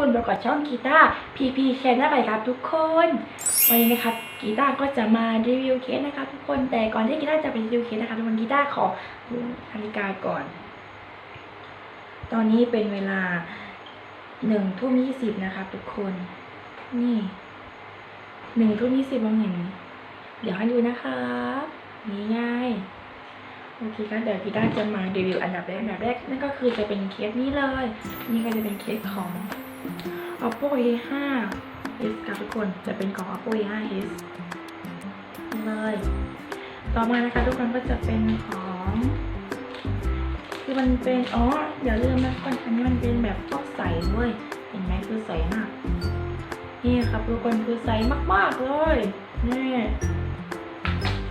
คนประกอบช่องกีตาร์พีพีแชนไปครับทุกคน วันนี้นะครับกีตาร์ก็จะมารีวิวเคสนะครับทุกคนแต่ก่อนที่กีตาร์จะไปรีวิวเคสนะคะทุกคนกีตาร์ขอดูนาฬิกาก่อน ตอนนี้เป็นเวลาหนึ่งทุ่มยี่สิบนะครับทุกคน นี่หนึ่งทุ่มยี่สิบมองเห็นไหมเดี๋ยวให้ดูนะครับนี่ง่ายโอเคครับเดี๋ยวกีตาร์จะมารีวิวอันดับแรกอันดับแรกนั่นก็คือจะเป็นเคสนี้เลย นี่ก็จะเป็นเคสของ oppo a5 s ครับทุกคนจะเป็นของ oppo a5 s เลยต่อมานะคะทุกคนก็จะเป็นของคือมันเป็นอ๋ออย่าลืมนะทุกคนอันนี้มันเป็นแบบฟอกใสด้วยเห็นไหมคือใสมากนี่ครับทุกคนคือใสมากๆเลยนี่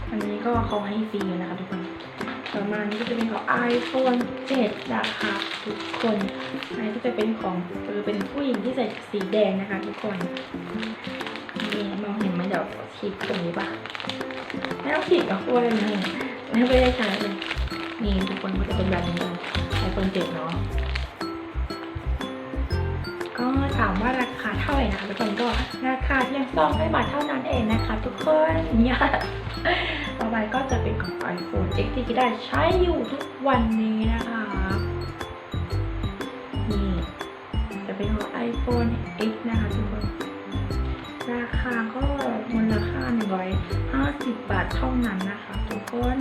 อันนี้ก็เขาให้ฟรีนะคะทุกคน ต่อมานี้ก็จะเป็นของ iPhone 7 นะคะทุกคนอันนี้ก็จะเป็นของเออเป็นผู้หญิงที่ใส่สีแดงนะคะ ทุกคนนี่มองเห็นไหมเดี๋ยวฉีกตรงนี้ปะไม่ต้องฉีกหรอกตัวเลยนะไม่ได้ใช้เลยนี่ทุกคนก็จะเป็นแบบนี้เลยไอโฟนเจ็ดเนาะก็ถามว่าราคาเท่าไหร่นะคะทุกคนก็ราคาเพียงสองร้อยบาทเท่านั้นเองนะคะ ทุกคนเนี่ย ไปก็จะเป็นของ iPhone X ที่ได้ใช้อยู่ทุกวันนี้นะคะ นี่จะเป็นของ iPhone X นะคะทุกคน ราคาก็มูลค่า 150 บาทเท่านั้นนะคะทุกคน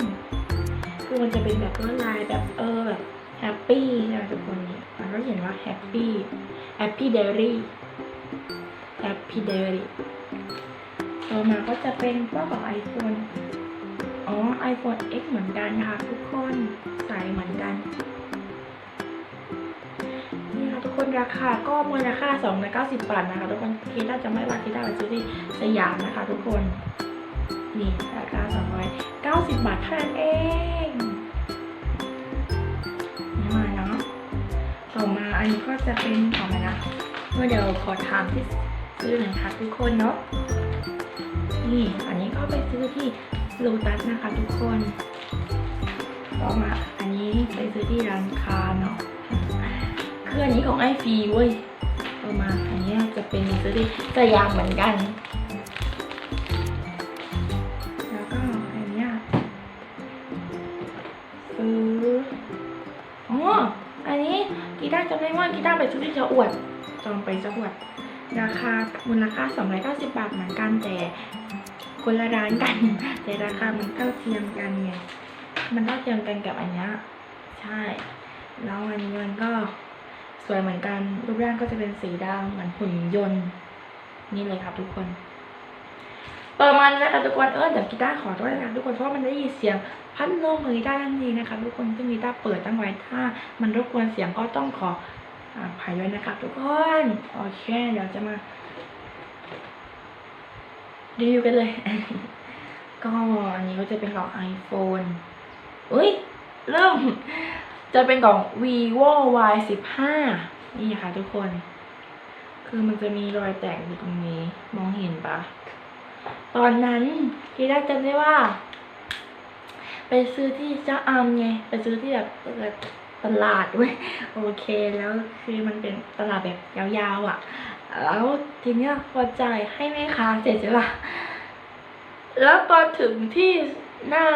คือมันจะเป็นแบบลวดลายแบบเออแบบแฮปปี้นะทุกคนเนี่ยมันก็เขียนว่าแฮปปี้แฮปปี้เดลี่แฮปปี้เดลี่ต่อมาก็จะเป็นพวกของ iPhone อ๋อ iPhone X เหมือนกันค่ะทุกคนใส่เหมือนกัน นี่ค่ะทุกคนราคาก็มูลค่า290บาทนะคะ ทุกคนคิดว่าจะไม่ว่าคิดได้ไปซื้อที่สยามนะคะ ทุกคน นี่ราคา290บาทเท่านั้นเองนี่มาเนาะต่อมาอันนี้ก็จะเป็นของอะไรนะเมื่อเดี๋ยวขอถามที่ซื้อหน่อยค่ะทุกคนเนาะนี่ อันนี้ก็ไปซื้อที่ โลตัสนะคะทุกคนต่อมาอันนี้ไปซื้อที่ร้านค้าเนาะคืออันนี้ของไอฟีเว้ยต่อมาอันนี้จะเป็นซื้อที่สยามเหมือนกัน แล้วก็อันนี้ซื้ออ๋ออันนี้กีตาร์จำได้ว่ากีตาร์ไปซื้อที่จะอวดจองไปจะอวดราคามูลค่า290 บาทเหมือนกันแต่ คนละร้านกัน แต่ราคามันเท่าเทียมกันไงมันเท่าเทียมกันกับอันเนี้ยใช่แล้วอันนี้มันก็สวยเหมือนกันรูปร่างก็จะเป็นสีดำเหมือนหุ่นยนต์ นี่เลยครับทุกคนประมาณนี้นะคะทุกคนเออเดี๋ยวกีตาร์ขอโทษนะคะทุกคนเพราะมันได้ยินเสียงพัดลมของกีตาร์นั่นเองนะคะทุกคนซึ่งกีตาร์เปิดตั้งไว้ถ้า มันรบกวนเสียงก็ต้องขออภัยด้วยนะคะทุกคนโอเคเดี๋ยวจะมา รีวิวกันเลย ก็อันนี้ก็จะเป็นของ iPhone อุ้ยเริ่ม จะเป็นของ vivo y 1 5นี่ค่ะทุกคน คือมันจะมีรอยแตกอยู่ตรงนี้ มองเห็นปะตอนนั้นกีได้จำได้ว่า ไปซื้อที่เจ้าอามไง ไปซื้อที่แบบแบบตลาดเว้ยโอเคแล้วคือมันเป็นตลาดแบบยาวๆอะ แล้วทีเนี้ยพอจ่ายให้แม่ค้าเสร็จใช่ปะแล้วตอถึงที่หน้า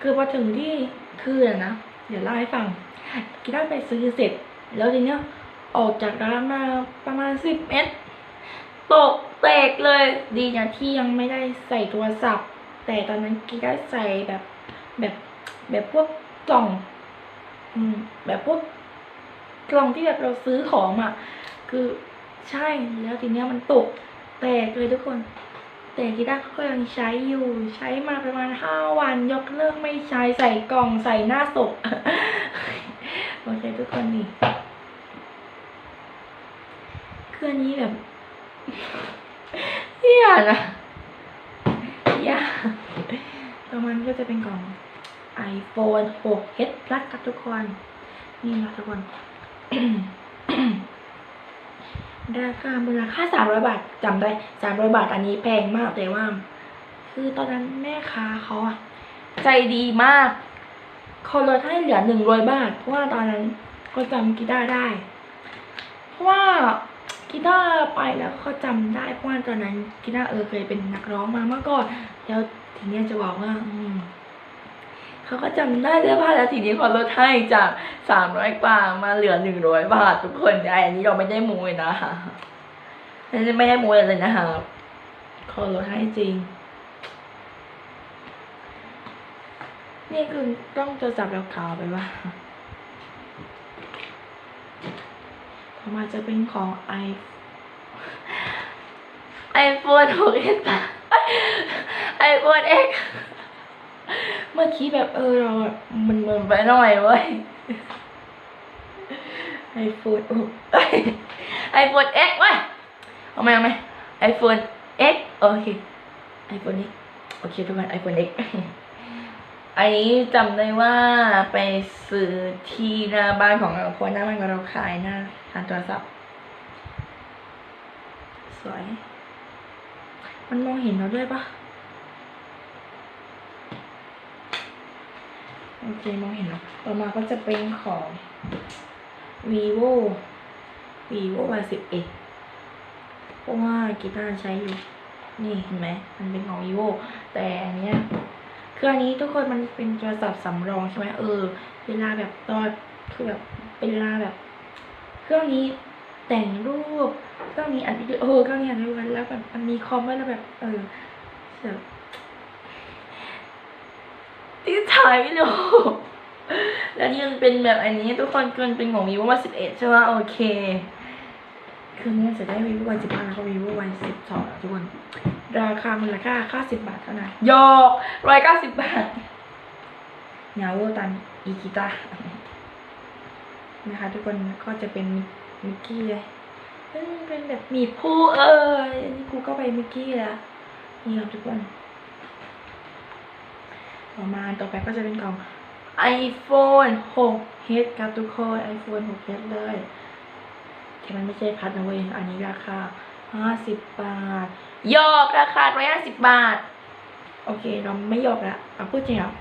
คือพอถึงที่คืออะนะ เดี๋ยวเล่าให้ฟังกีด้ไปซื้อเสร็จ แล้วทีเนี้ยออกจากร้านมาประมาณสิบเมตร ตกแตกเลย ดีนะที่ยังไม่ได้ใส่โทรศัพท์ แต่ตอนนั้นกีด้ใส่แบบแบบแบบพวกกล่อง อืม แบบพวกกล่องที่แบบเราซื้อของอะ คือ ใช่แล้วทีเนี้ยมันตกแตกเลยทุกคน แต่กีตาร์ก็ยังใช้อยู่ใช้มาประมาณห้าวันยกเลิกไม่ใช้ใส่กล่องใส่หน้าศพโอเคทุกคนนี่เครื่องนี้แบบเฮียนะเฮียต่อมันก็จะเป็นกล่อง iPhone 6 s Plus ครับทุกคน นี่นะทุกคน ราคามูลค่าสามร้อยบาทจำได้สามร้อยบาทอันนี้แพงมากแต่ว่า คือตอนนั้นแม่ค้าเขาอะใจดีมากเขาลดให้เหลือหนึ่งร้อยบาท เพราะว่าตอนนั้นก็จำกีตาร์ได้ เพราะว่ากีตาร์ไปแล้วเขาจำได้เพราะว่าตอนนั้นกีตาร์เออเคยเป็นนักร้องมาเมื่อก่อนแล้วทีนี้จะบอกว่า อืม เขาก็จำได้เสื้อผ้าแล้วทีนี้เขาลดให้จากสามร้อยกว่ามาเหลือหนึ่งร้อยบาททุกคนไอ้นนี้เราไม่ได้มูเลยนะคะอันนี้ไม่ได้มูเลยนะคะเขาลดให้จริง นี่คือต้องโทรศัพท์เราขาวไปว่าต่อมาจะเป็นของไอไอโฟนหกเอ็ดไอโฟนเอ็ก เมื่อกี้แบบเออเรา มันเหมือนไปหน่อยเว้ยไอโฟนไอโฟนเอ็กเว้ยเอาไหมเอาไหมไอโฟนเอ็กโอเคไอโฟนเอ็กโอเคทุกคนไอโฟนเอ็กอันนี้จำได้ว่าไปซื้อที่หน้าบ้านของเราเพราะหน้าบ้านของเราขายหน้าทานโทรศัพท์สวย มันมองเห็นเราด้วยปะ โอเคมองเห็นแล้วต่อมาก็จะเป็นของ vivo vivo y สิบเอ็ดเพราะว่ากีตาร์ใช้อยู่ นี่เห็นไหม มันเป็นของ vivo แต่อันเนี้ยคืออันนี้ทุกคนมันเป็นโทรศัพท์สำรองใช่ไหมเออ เวลาแบบตอนคือแบบเป็นเวลาแบบ เครื่องนี้แต่งรูป เครื่องนี้อัดวิดีโอเครื่องนี้อัดวิดีโอแล้วแบบมันมีคอมไว้แล้วแบบ เออแบบ ที่ถ่ายวิดีโอแล้วนี่มันเป็นแบบอันนี้ทุกคนเกินเป็นของ vivo y สิบเอ็ดใช่ไหมโอเคเครื่องนี้จะได้ vivo y สิบห้าแล้วก็ vivo y สิบสองทุกคน ราคามูลค่าค่าสิบบาทเท่านั้นยอกร้อยเก้าสิบบาทเงาโวตันอีกิตานะคะทุกคนก็จะเป็นมิกกี้เลยเป็นแบบมีผู้เอออันนี้กูก็ไปมิกกี้แล้วนี่ครับทุกคน ต่อมาต่อไปก็จะเป็นของ iPhone 6s ครับทุกคน iPhone 6s เลยแต่มันไม่ใช่พัดนะเว้ย อันนี้ราคาห้าสิบบาท ยอกราคาร้อยห้าสิบบาท โอเค เราไม่ยอกละเอาพูดจริงอะ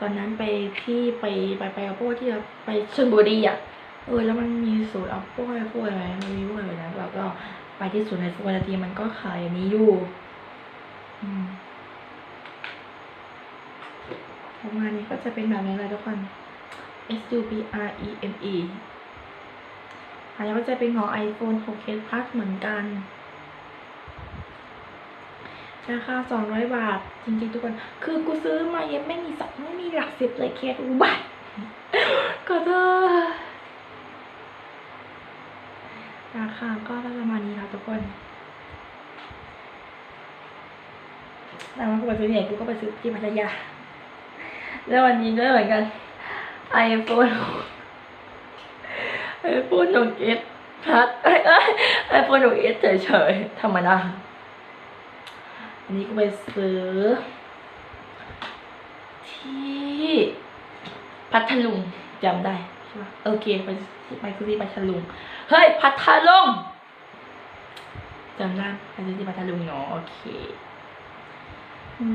ตอนนั้นไปที่ไปไปไปเอาพวกที่ไปชลบุรีอะ เออ แล้วมันมีสูตรเอาพวกไอโฟนอะไรมันมีพวกอะไรนะเราก็ไปที่ศูนย์ไอโฟนทีมันก็ขายอันนี้อยู่ อืม ประมาณนี้ก็จะเป็นแบบนี้เลยทุกคน S U P R E M E อันนี้ก็จะเป็นของ iPhone 6s Plus เหมือนกัน ราคา 200 บาท จริงๆ ทุกคน คือกูซื้อมายังไม่มีสักไม่มีหลักสิบเลยแค่อุบัติก็เถอะราคาก็ประมาณนี้ค่ะทุกคนแต่ว่ากูไปซื้อที่ไหนกูก็ไปซื้อที่พัทยา แล้ววันนี้ด้วยเหมือนกัน iPhone ไอโฟนหกเอสพัดไอไอโฟนหกเอสเฉยๆธรรมดาอันนี้ก็ไปซื้อ ที่พัทลุงจำได้ใช่ปะโอเคไปไปซื้อที่พัทลุงเฮ้ยพัทลุงจำได้ไปซื้อที่พัทลุงเนาะโอเค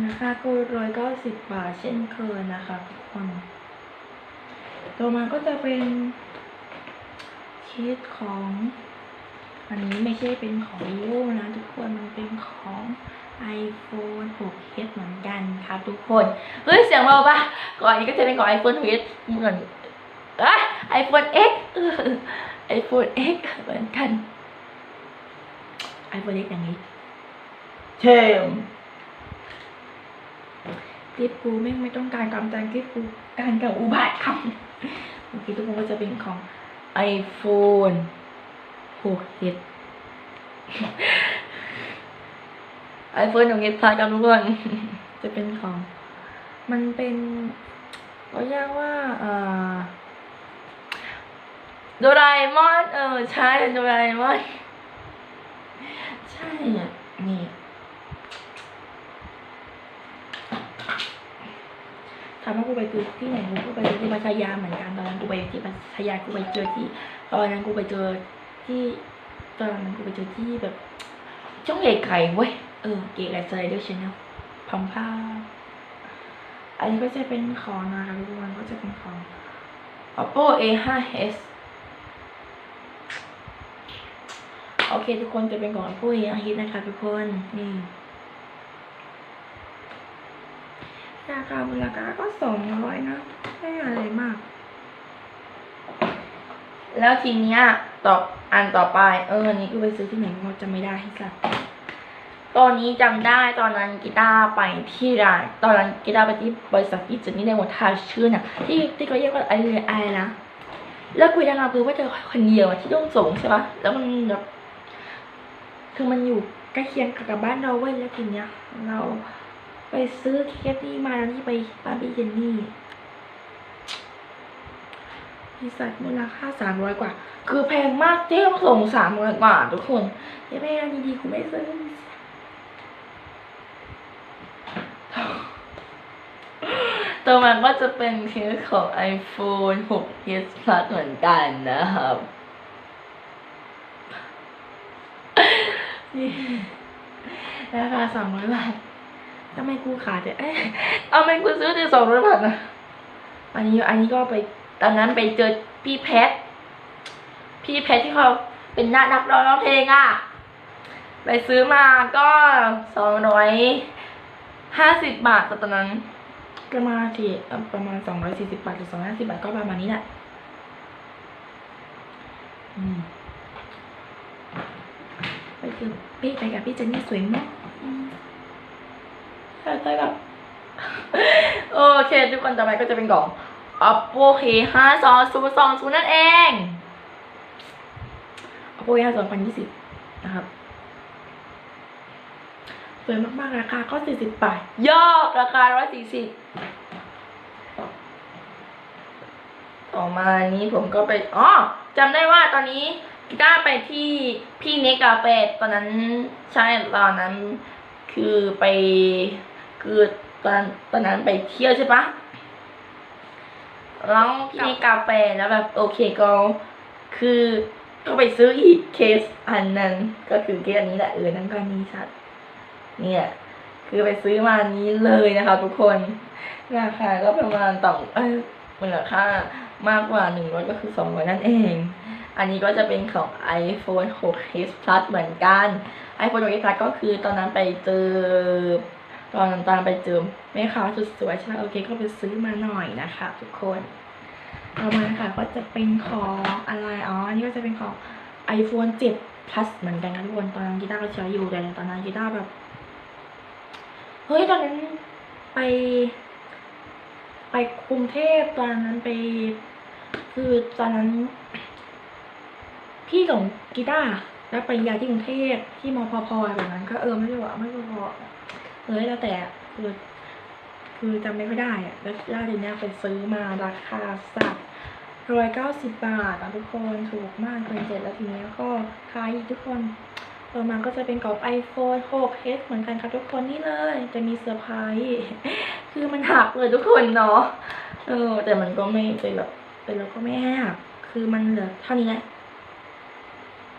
ราคาก็ร้อยเก้าสิบบาทเช่นเคยนะคะทุกคน ต่อมาก็จะเป็นเคสของ อันนี้ไม่ใช่เป็นของ vivo นะทุกคนมันเป็นของ iPhone 6s เหมือนกันครับทุกคน เฮ้ย เสียงเราปะก่อนนี้ก็จะเป็นของ iPhone 6s เหมือนอะ iPhone X เออ iPhone X เหมือนกัน iPhone X อย่างนี้เชม ลิปกูแม่งไม่ต้องการกำจัดคลิปกูการกับอุบาทคำโอเคทุกคนก็จะเป็นของ iPhone 6s iPhone 6s พากันทุกคนจะเป็นของ มันเป็นก็เรียกว่าเอ่อโดราเอมอนเออใช่โดราเอมอนใช่นี่ ถามว่า กูไปซื้อที่ไหนกูไปซื้อที่พัทยาเหมือนกันตอนนั้นกูไปที่พัทยากูไปเจอที่ตอนนั้นกูไปเจอที่ตอนนั้นกูไปเจอที่แบบ ช่องใหญ่ไข่เว้ยเออเก๋ไก่ใจด้วยชแนลพัมผ้าอันนี้ก็จะเป็นของนะคะทุกคนก็จะเป็นของ oppo a 5 s โอเค ทุกคนจะเป็นของผู้อาฮิตนะคะทุกคนนี่ ราคามูลค่าก็สองร้อยนะ ไม่อะไรมาก แล้วทีเนี้ยต่ออันต่อไป เอออันนี้กูไปซื้อที่ไหนเราจะไม่ได้ให้สักตอนนี้จำได้ตอนนั้นกีตาร์ไปที่ร้านตอนนั้นกีตาร์ไปที่บริษัทพี่เจนนี่ในหัวทาชื่อน่ะที่ที่เขาเรียกว่าอะไรอะไรนะแล้วคุยทางเราคือว่าเจอคนเดียวที่ต้องส่งใช่ปะแล้วมันแบบคือมันอยู่ใกล้เคียงกับบ้านเราเว้ยแล้วทีเนี้ยเรา ไปซื้อเคสนี่มาแล้วที่ไปบ้านพี่เจนนี่บริษัทมูลค่าสามร้อยกว่า คือแพงมากที่ต้องส่งสามร้อยกว่า ทุกคนเดี๋ยวแม่ดีๆคุณไม่ซื้อตัวมันก็จะเป็นเคสของ iPhone 6s Plus เหมือนกันนะครับนี่ราคาสองร้อยบาท ทำไมกูขาดแต่เอ๊ะเอาไมกูซื้อถึงสองร้อยบาทนะอันนี้อันนี้ก็ไปตอนนั้นไปเจอพี่แพท พี่แพทที่เขาเป็นนักนักร้องร้องเพลงอะ ไปซื้อมาก็สองร้อยห้าสิบบาทตอนนั้น ประมาณที่ประมาณสองร้อยสี่สิบบาทหรือสองร้อยห้าสิบบาทก็ประมาณนี้แหละไปคือพี่ไปกับพี่เจนนี่สวยมาก อืมใช่ใช่แบบโอเค ทุกคนต่อไปก็จะเป็นกล่อง oppo k ห้าสองศูนย์สองศูนย์นั่นเอง oppo k ห้าสองพันยี่สิบนะครับสวยมากๆ ราคาก็สี่สิบบาทยอดราคาร้อยสี่สิบต่อมานี้ผมก็ไปอ๋อจำได้ว่าตอนนี้กีตาร์ไปที่พี่เนกกาแฟตอนนั้นใช่ตอนนั้นคือไป คือตอนตอนนั้นไปเที่ยวใช่ปะแล้วพี่เนกาแฟแล้วแบบโอเคก็คือก็ไปซื้ออีกเคสอันนั้น ก็คือเคสอันนี้แหละเออนั่นก็นี้ชัดเนี่ยคือไปซื้อมานี้เลยนะคะทุกคน ราคาก็ประมาณต่ำเอ้ยมูลค่ามากกว่าหนึ่งร้อยก็คือสองร้อยนั่นเอง อันนี้ก็จะเป็นของ iPhone 6s Plus เหมือนกัน iPhone 6s Plus ก็คือตอนนั้นไปเจอ ตอนนั้นตอนไปเจอแม่ค้าสุดสวยใช่ไหมโอเคก็ไปซื้อมาหน่อยนะคะ ทุกคนต่อมาค่ะก็จะเป็นของอะไรอ๋ออันนี้ก็จะเป็นของ iPhone 7 Plus เหมือนกันนะทุกคนตอนนั้นกีตาร์ก็ใช้อยู่แต่ตอนนั้นกีตาร์แบบเฮ้ยตอนนั้นไป ไปกรุงเทพตอนนั้นไป คือตอนนั้น พี่ส่งกีตาร์แล้วไปยาที่กรุงเทพที่มพพแบบนั้นก็เออไม่ได้ว่าไม่พอพอ เฮ้ยแล้วแต่คือคือจำไม่ค่อยได้อะแล้วแล้วทีเนี้ยไปซื้อมาราคาสักร้อยเก้าสิบบาทอะทุกคนถูกมากเลยเสร็จแล้วทีเนี้ยก็ขายอีกทุกคนต่อมาก็จะเป็นกล่อง iPhone 6s เหมือนกันค่ะทุกคนนี่เลย จะมีเซอร์ไพรส์คือมันหักเลยทุกคนเนาะเออ แต่มันก็ไม่เป็นแบบแต่เราก็ไม่หักคือมันเหลือเท่านี้แหละ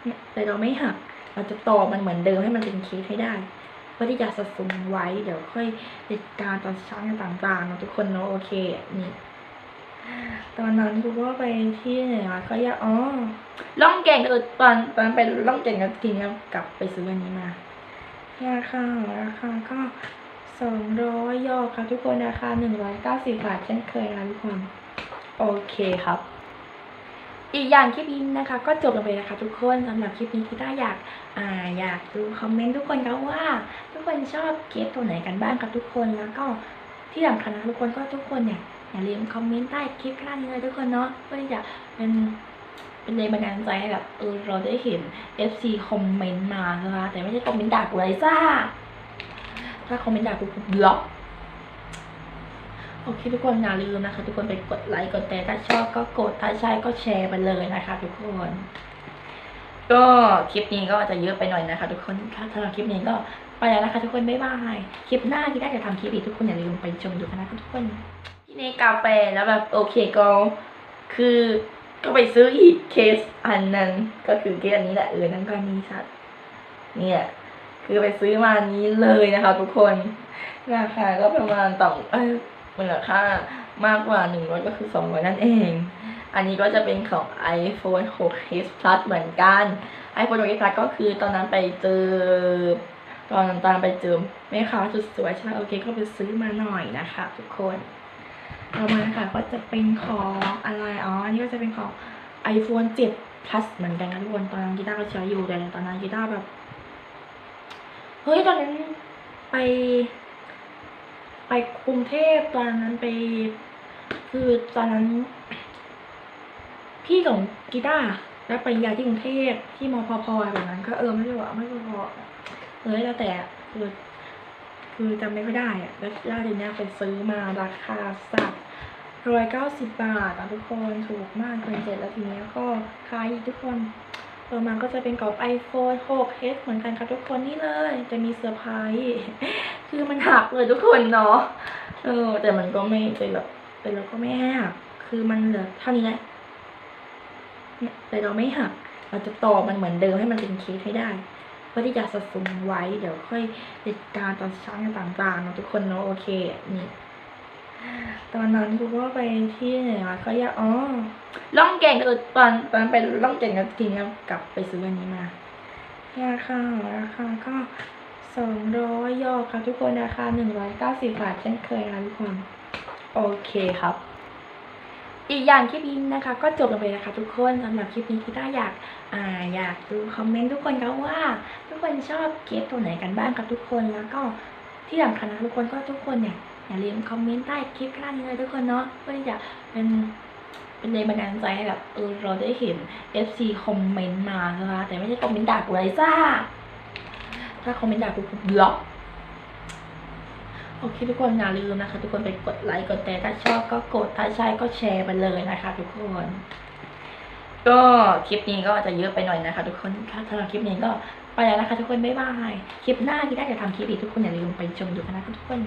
เนี่ยแต่เราไม่หักเราจะต่อมันเหมือนเดิมให้มันเป็นเคสให้ได้ เพื่อที่จะสะสมไว้เดี๋ยวค่อยจัดการตอนเช้าต่างๆเนาะทุกคนเนาะโอเคนี่ตอนนั้นกูก็ไปที่ไหนวะก็อยากอ๋อล่องแก่งเออตอนตอนไปล่องแก่งกับทีนี้กลับไปซื้ออันนี้มาราคาราคาก็สองร้อยยอดค่ะทุกคนราคาหนึ่งร้อยเก้าสิบบาทเช่นเคยนะทุกคน โอเคครับ อีกอย่างคลิปนี้นะคะ ก็จบลงไปแล้วค่ะทุกคนสำหรับคลิปนี้ที่ได้อยากอ่าอยากดูคอมเมนต์ทุกคนครับว่า ทุกคนชอบเกสตัวไหนกันบ้างครับทุกคนแล้วก็ที่สำคัญนะทุกคนก็ทุกคนเนี่ยอย่าลืมคอมเมนต์ใต้คลิปข้างล่างนี้เลยทุกคนเนาะเพื่อที่จะเป็นเป็นแรงบันดาลใจให้แบบเออเราได้เห็น FC คอมเมนต์มาใช่ไหมแต่ไม่ใช่คอมเมนต์ด่ากูเลยจ้าถ้าคอมเมนต์ด่ากูกูบล็อก โอเคทุกคนอย่าลืมนะคะ ทุกคนไปกดไลค์กดแต่ถ้าชอบก็กดถ้าใช่ก็แชร์ไปเลยนะคะ ทุกคน ก็คลิปนี้ก็จะเยอะไปหน่อยนะคะ ทุกคนค่ะสำหรับคลิปนี้ก็ไปแล้วนะคะ ทุกคนบ๊ายบายคลิปหน้าที่ได้จะทำคลิปอีกทุกคนอย่าลืมไปชมดูกันนะคะทุกคนที่นี่กาแฟแล้วแบบโอเคก็คือก็ไปซื้ออีกเคสอันนั้นก็คือเคสอันนี้แหละเออนั่นก็นี้ชัดเนี่ยคือไปซื้อมานี้เลยนะคะ ทุกคนราคาก็ประมาณต่ำเอ้ย มูลค่ามากกว่าหนึ่งร้อยก็คือสองร้อยนั่นเอง อันนี้ก็จะเป็นของ iPhone 6s Plus เหมือนกัน iPhone 6s Plus ก็คือตอนนั้นไปเจอ ตอนนั้นตอนนั้นไปเจอแม่ค้าสุดสวยใช่ไหมโอเคก็ไปซื้อมาหน่อยนะคะทุกคนต่อมาค่ะก็จะเป็นของอะไร อ๋อ อันนี้ก็จะเป็นของ iPhone 7 Plus เหมือนกันนะทุกคน ตอนนั้นกีตาร์ก็ใช้อยู่แต่ตอนนั้นกีตาร์แบบ เฮ้ย ตอนนั้นไป ไปกรุงเทพตอนนั้นไป คือตอนนั้น พี่ของกีตาร์รับปริญญาที่กรุงเทพที่มพพแบบนั้น ก็เออไม่ได้ว่าไม่พอเอ้ยแล้วแต่คือคือจำไม่ค่อยได้อะแล้วล่าเดือนนี้ไปซื้อมาราคาสักร้อยเก้าสิบบาทอะทุกคนถูกมากเกินเจ็ดแล้วทีนี้ก็ขายอีกทุกคนต่อมาก็จะเป็นกรอบ iPhone 6s เหมือนกันครับทุกคนนี่เลย จะมีเซอร์ไพรส์ คือมันหักเลยทุกคนเนาะเออ แต่มันก็ไม่เป็นแบบเป็นแล้วก็ไม่หัก คือมันเหลือเท่านี้แหละเนี่ยแต่เราไม่หัก เราจะต่อมันเหมือนเดิมให้มันเป็นเคสให้ได้ เพื่อที่จะสะสมไว้ เดี๋ยวค่อยจัดการตอนช้างต่างๆเนาะทุกคนเนาะโอเค นี่ ตอนนั้นกูก็ไปที่ไหนวะก็อยากอ๋อล่องแก่งเออตอนตอนไปล่องแก่งแล้วทีนี้กลับไปซื้ออันนี้มาราคาราคาก็ สองร้อยยอดครับทุกคนราคาหนึ่งร้อยเก้าสิบบาทเช่นเคยนะทุกคน โอเคครับ อีกอย่างคลิปนี้นะคะ ก็จบลงไปแล้วค่ะทุกคนสำหรับคลิปนี้ที่ได้อยากอ่าอยากดูคอมเมนต์ทุกคนครับว่า ทุกคนชอบเคสตัวไหนกันบ้างครับทุกคนแล้วก็ที่สำคัญนะทุกคนก็ทุกคนเนี่ยอย่าลืมคอมเมนต์ใต้คลิปข้างนี้เลยทุกคนเนาะเพื่อที่จะเป็นเป็นแรงบันดาลใจให้แบบเออเราได้เห็น FC คอมเมนต์มานะคะแต่ไม่ใช่คอมเมนต์ด่ากูเลยจ้า ถ้าคอมเมนต์ด่ากูกูบล็อกโอเคทุกคนอย่าลืมนะคะ ทุกคนไปกดไลค์กดแต่ถ้าชอบก็กดถ้าใช่ก็แชร์ไปเลยนะคะ ทุกคน ก็คลิปนี้ก็จะเยอะไปหน่อยนะคะ ทุกคนถ้าสำหรับคลิปนี้ก็ไปแล้วนะคะ ทุกคนบ๊ายบายคลิปหน้าที่ได้จะทำคลิปอีกทุกคนอย่าลืมไปชมดูกันนะคะทุกคน